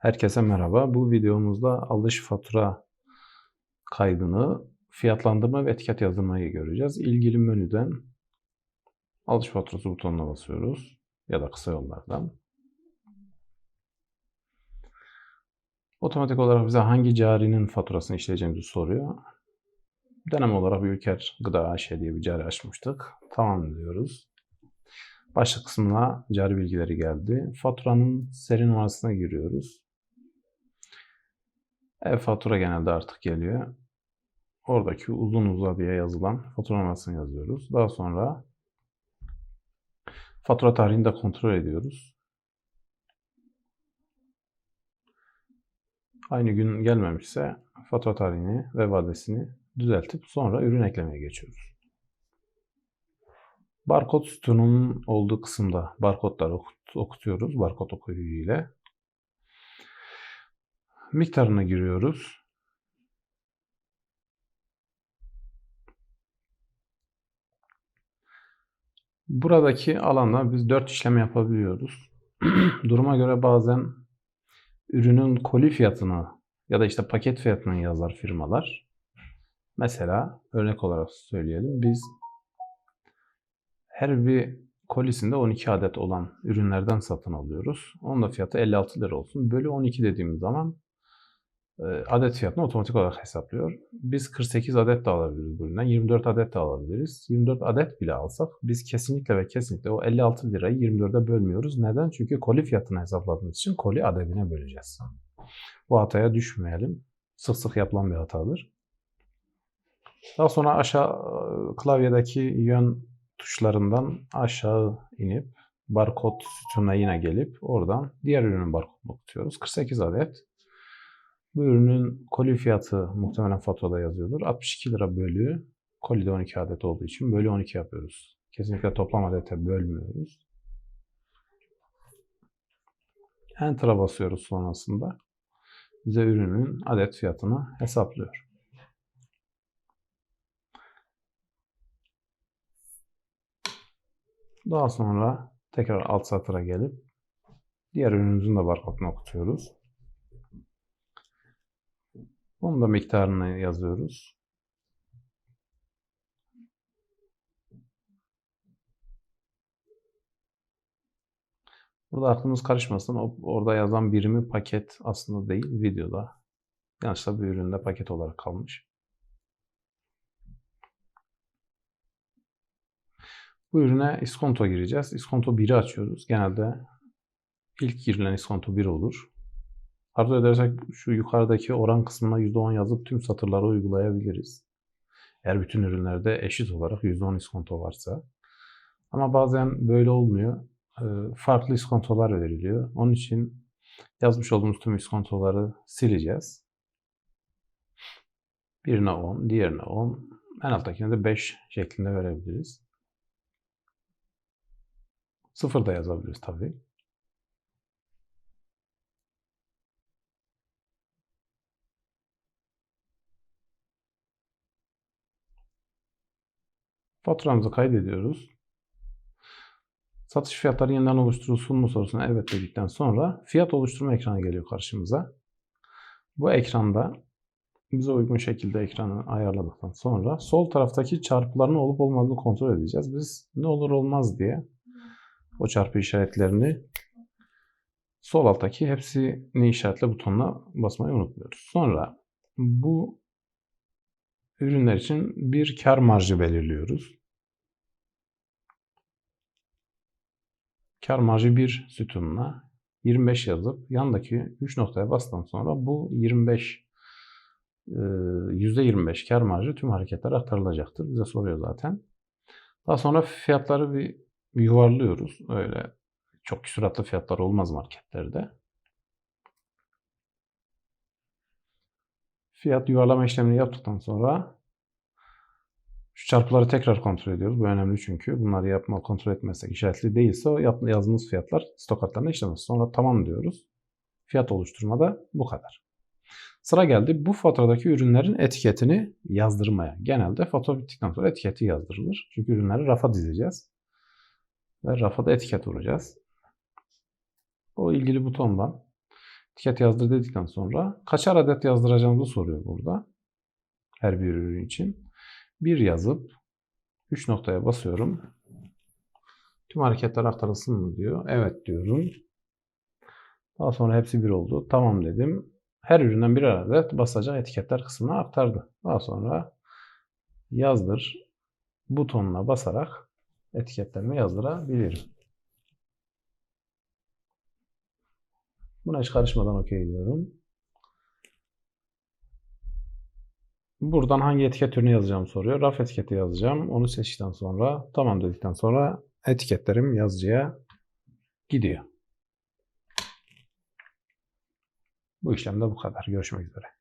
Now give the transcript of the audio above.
Herkese merhaba. Bu videomuzda alış fatura kaydını, fiyatlandırma ve etiket yazdırmayı göreceğiz. İlgili menüden alış faturası butonuna basıyoruz ya da kısa yollardan. Otomatik olarak bize hangi carinin faturasını işleyeceğimizi soruyor. Deneme olarak bir Ülker Gıda AŞ diye bir cari açmıştık. Tamam diyoruz. Başlık kısmına cari bilgileri geldi. Faturanın seri numarasına giriyoruz. E-fatura genelde artık geliyor. Oradaki uzun uzadıya yazılan fatura numarasını yazıyoruz. Daha sonra fatura tarihini de kontrol ediyoruz. Aynı gün gelmemişse fatura tarihini ve vadesini düzeltip sonra ürün eklemeye geçiyoruz. Barkod sütununun olduğu kısımda barkodları okut- okutuyoruz. Barkod okuyucu ile. Miktarına giriyoruz. Buradaki alanda biz 4 işlem yapabiliyoruz. Duruma göre bazen ürünün koli fiyatını ya da işte paket fiyatını yazar firmalar. Mesela örnek olarak söyleyelim. Biz her bir kolisinde 12 adet olan ürünlerden satın alıyoruz. Onun da fiyatı 56 lira olsun. Bölü 12 dediğimiz zaman adet fiyatını otomatik olarak hesaplıyor. Biz 48 adet de alabiliriz bu üründen. 24 adet de alabiliriz. 24 adet bile alsak biz kesinlikle ve kesinlikle o 56 lirayı 24'e bölmüyoruz. Neden? Çünkü koli fiyatını hesapladığımız için koli adedine böleceğiz. Bu hataya düşmeyelim. Sık sık yapılan bir hatadır. Daha sonra aşağı klavyedeki yön tuşlarından aşağı inip barkod sütununa yine gelip oradan diğer ürünün barkodunu okutuyoruz. 48 adet. Bu ürünün koli fiyatı muhtemelen faturada yazıyordur. 62 lira bölü kolide 12 adet olduğu için bölü 12 yapıyoruz. Kesinlikle toplam adete bölmüyoruz. Enter'a basıyoruz sonrasında. Bize ürünün adet fiyatını hesaplıyor. Daha sonra tekrar alt satıra gelip diğer ürünümüzün de barkodunu okutuyoruz. Onun da miktarını yazıyoruz. Burada aklımız karışmasın. Orada yazan birimi paket aslında değil, videoda. Yanlışlıkla bir üründe paket olarak kalmış. Bu ürüne iskonto gireceğiz. İskonto 1'i açıyoruz. Genelde ilk girilen iskonto 1 olur. Arzu edersek şu yukarıdaki oran kısmına %10 yazıp tüm satırları uygulayabiliriz. Eğer bütün ürünlerde eşit olarak %10 iskonto varsa. Ama bazen böyle olmuyor. Ee, Farklı iskontolar veriliyor. Onun için yazmış olduğumuz tüm iskontoları sileceğiz. Birine 10, diğerine 10, en alttakine de 5 şeklinde verebiliriz. Sıfır da yazabiliriz tabii. Faturamızı kaydediyoruz. Satış fiyatları yeniden oluşturulsun mu sorusuna evet dedikten sonra fiyat oluşturma ekranı geliyor karşımıza. Bu ekranda bize uygun şekilde ekranı ayarladıktan sonra sol taraftaki çarpıların olup olmadığını kontrol edeceğiz. Biz ne olur olmaz diye o çarpı işaretlerini sol alttaki hepsini işaretle butonuna basmayı unutmuyoruz. Sonra bu ürünler için bir kar marjı belirliyoruz. Kar marjı 1 sütununa 25 yazıp yandaki 3 noktaya bastıktan sonra bu 25 e, %25 kar marjı tüm hareketler aktarılacaktır. Bize soruyor zaten. Daha sonra fiyatları bir yuvarlıyoruz. Öyle çok küsuratlı fiyatlar olmaz marketlerde. Fiyat yuvarlama işlemini yaptıktan sonra şu çarpıları tekrar kontrol ediyoruz. Bu önemli çünkü. Bunları yapma kontrol etmezsek işaretli değilse o yazdığımız fiyatlar stok hatlarına işlemez. Sonra tamam diyoruz. Fiyat oluşturmada bu kadar. Sıra geldi bu faturadaki ürünlerin etiketini yazdırmaya. Genelde fatura bittikten sonra etiketi yazdırılır. Çünkü ürünleri rafa dizeceğiz. Ve rafa da etiket vuracağız. O ilgili butondan etiket yazdır dedikten sonra kaçar adet yazdıracağımızı soruyor burada. Her bir ürün için. Bir yazıp 3 noktaya basıyorum. Tüm hareketler aktarılsın mı diyor. Evet diyorum. Daha sonra hepsi bir oldu. Tamam dedim. Her üründen birer adet basacak etiketler kısmına aktardı. Daha sonra yazdır butonuna basarak etiketlerimi yazdırabilirim. Buna hiç karışmadan okey diyorum. Buradan hangi etiket türünü yazacağım soruyor. Raf etiketi yazacağım. Onu seçtikten sonra tamam dedikten sonra etiketlerim yazıcıya gidiyor. Bu işlem de bu kadar. Görüşmek üzere.